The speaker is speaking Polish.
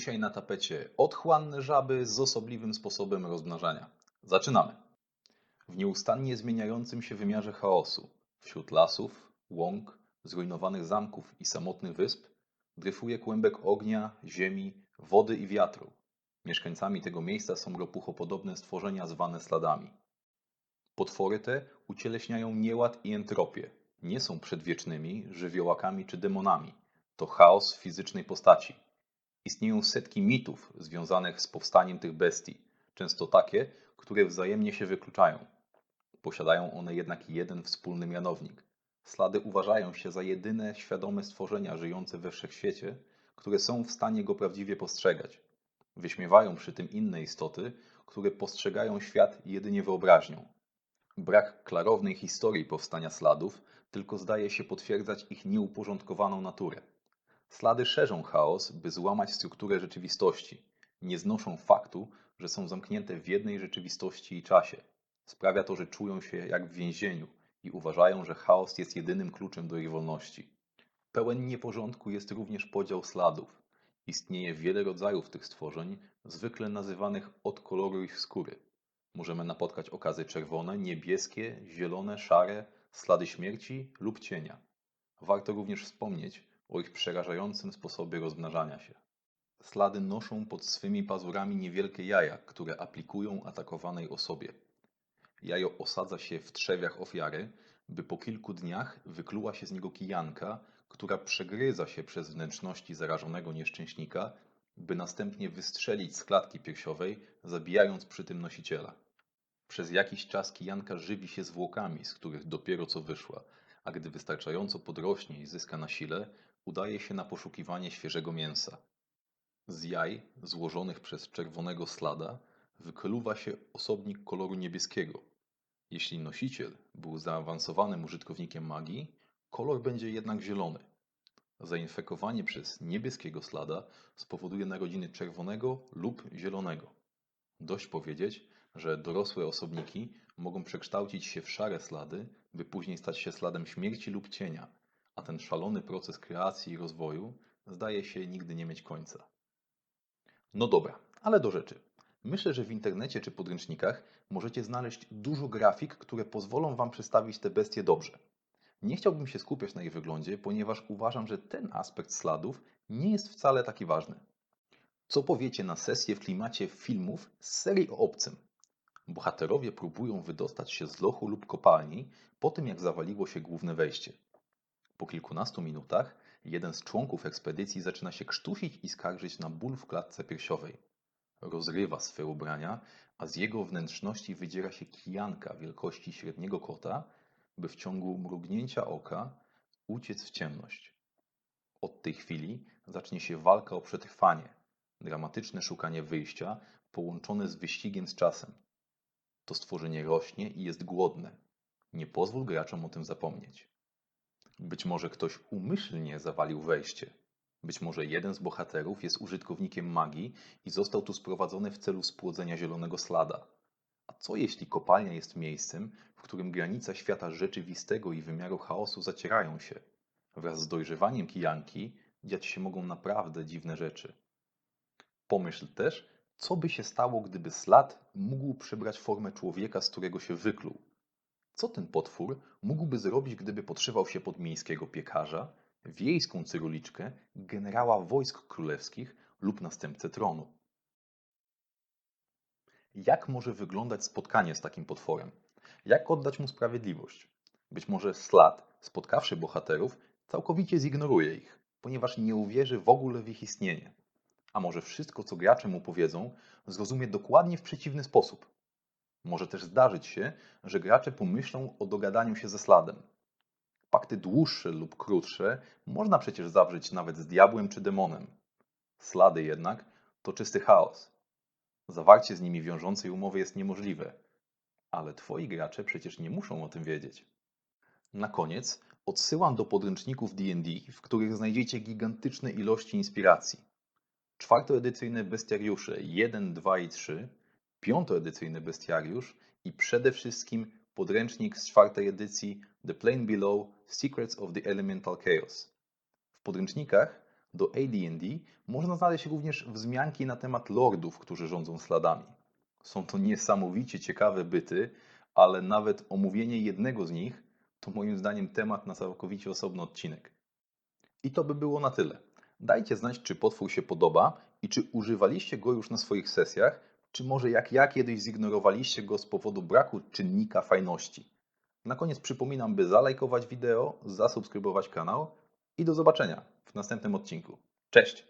Dzisiaj na tapecie otchłanne żaby z osobliwym sposobem rozmnażania. Zaczynamy! W nieustannie zmieniającym się wymiarze chaosu, wśród lasów, łąk, zrujnowanych zamków i samotnych wysp, dryfuje kłębek ognia, ziemi, wody i wiatru. Mieszkańcami tego miejsca są ropuchopodobne stworzenia zwane sladami. Potwory te ucieleśniają nieład i entropię. Nie są przedwiecznymi żywiołakami czy demonami. To chaos w fizycznej postaci. Istnieją setki mitów związanych z powstaniem tych bestii, często takie, które wzajemnie się wykluczają. Posiadają one jednak jeden wspólny mianownik. Slady uważają się za jedyne świadome stworzenia żyjące we wszechświecie, które są w stanie go prawdziwie postrzegać. Wyśmiewają przy tym inne istoty, które postrzegają świat jedynie wyobraźnią. Brak klarownej historii powstania sladów tylko zdaje się potwierdzać ich nieuporządkowaną naturę. Slady szerzą chaos, by złamać strukturę rzeczywistości. Nie znoszą faktu, że są zamknięte w jednej rzeczywistości i czasie. Sprawia to, że czują się jak w więzieniu i uważają, że chaos jest jedynym kluczem do ich wolności. Pełen nieporządku jest również podział sladów. Istnieje wiele rodzajów tych stworzeń, zwykle nazywanych od koloru ich skóry. Możemy napotkać okazy czerwone, niebieskie, zielone, szare, slady śmierci lub cienia. Warto również wspomnieć o ich przerażającym sposobie rozmnażania się. Slady noszą pod swymi pazurami niewielkie jaja, które aplikują atakowanej osobie. Jajo osadza się w trzewiach ofiary, by po kilku dniach wykluła się z niego kijanka, która przegryza się przez wnętrzności zarażonego nieszczęśnika, by następnie wystrzelić z klatki piersiowej, zabijając przy tym nosiciela. Przez jakiś czas kijanka żywi się zwłokami, z których dopiero co wyszła, a gdy wystarczająco podrośnie i zyska na sile, udaje się na poszukiwanie świeżego mięsa. Z jaj, złożonych przez czerwonego slada, wykluwa się osobnik koloru niebieskiego. Jeśli nosiciel był zaawansowanym użytkownikiem magii, kolor będzie jednak zielony. Zainfekowanie przez niebieskiego slada spowoduje narodziny czerwonego lub zielonego. Dość powiedzieć, że dorosłe osobniki mogą przekształcić się w szare slady, by później stać się sladem śmierci lub cienia, a ten szalony proces kreacji i rozwoju zdaje się nigdy nie mieć końca. No dobra, ale do rzeczy. Myślę, że w internecie czy podręcznikach możecie znaleźć dużo grafik, które pozwolą Wam przedstawić te bestie dobrze. Nie chciałbym się skupiać na ich wyglądzie, ponieważ uważam, że ten aspekt sladów nie jest wcale taki ważny. Co powiecie na sesję w klimacie filmów z serii o obcym? Bohaterowie próbują wydostać się z lochu lub kopalni po tym, jak zawaliło się główne wejście. Po kilkunastu minutach jeden z członków ekspedycji zaczyna się krztusić i skarżyć na ból w klatce piersiowej. Rozrywa swe ubrania, a z jego wnętrzności wydziera się kijanka wielkości średniego kota, by w ciągu mrugnięcia oka uciec w ciemność. Od tej chwili zacznie się walka o przetrwanie, dramatyczne szukanie wyjścia połączone z wyścigiem z czasem. To stworzenie rośnie i jest głodne. Nie pozwól graczom o tym zapomnieć. Być może ktoś umyślnie zawalił wejście. Być może jeden z bohaterów jest użytkownikiem magii i został tu sprowadzony w celu spłodzenia zielonego slada. A co jeśli kopalnia jest miejscem, w którym granice świata rzeczywistego i wymiaru chaosu zacierają się? Wraz z dojrzewaniem kijanki dziać się mogą naprawdę dziwne rzeczy. Pomyśl też, co by się stało, gdyby slad mógł przybrać formę człowieka, z którego się wykluł. Co ten potwór mógłby zrobić, gdyby podszywał się pod miejskiego piekarza, wiejską cyruliczkę, generała wojsk królewskich lub następcę tronu? Jak może wyglądać spotkanie z takim potworem? Jak oddać mu sprawiedliwość? Być może Slad, spotkawszy bohaterów, całkowicie zignoruje ich, ponieważ nie uwierzy w ogóle w ich istnienie. A może wszystko, co gracze mu powiedzą, zrozumie dokładnie w przeciwny sposób. Może też zdarzyć się, że gracze pomyślą o dogadaniu się ze Sladem. Pakty dłuższe lub krótsze można przecież zawrzeć nawet z diabłem czy demonem. Slady jednak to czysty chaos. Zawarcie z nimi wiążącej umowy jest niemożliwe, ale twoi gracze przecież nie muszą o tym wiedzieć. Na koniec odsyłam do podręczników D&D, w których znajdziecie gigantyczne ilości inspiracji. Czwartoedycyjne bestiariusze 1, 2 i 3, piątoedycyjny bestiariusz i przede wszystkim podręcznik z czwartej edycji The Plane Below Secrets of the Elemental Chaos. W podręcznikach Do AD&D można znaleźć również wzmianki na temat lordów, którzy rządzą sladami. Są to niesamowicie ciekawe byty, ale nawet omówienie jednego z nich to moim zdaniem temat na całkowicie osobny odcinek. I to by było na tyle. Dajcie znać, czy potwór się podoba i czy używaliście go już na swoich sesjach, czy może jak ja kiedyś zignorowaliście go z powodu braku czynnika fajności. Na koniec przypominam, by zalajkować wideo, zasubskrybować kanał i do zobaczenia w następnym odcinku. Cześć!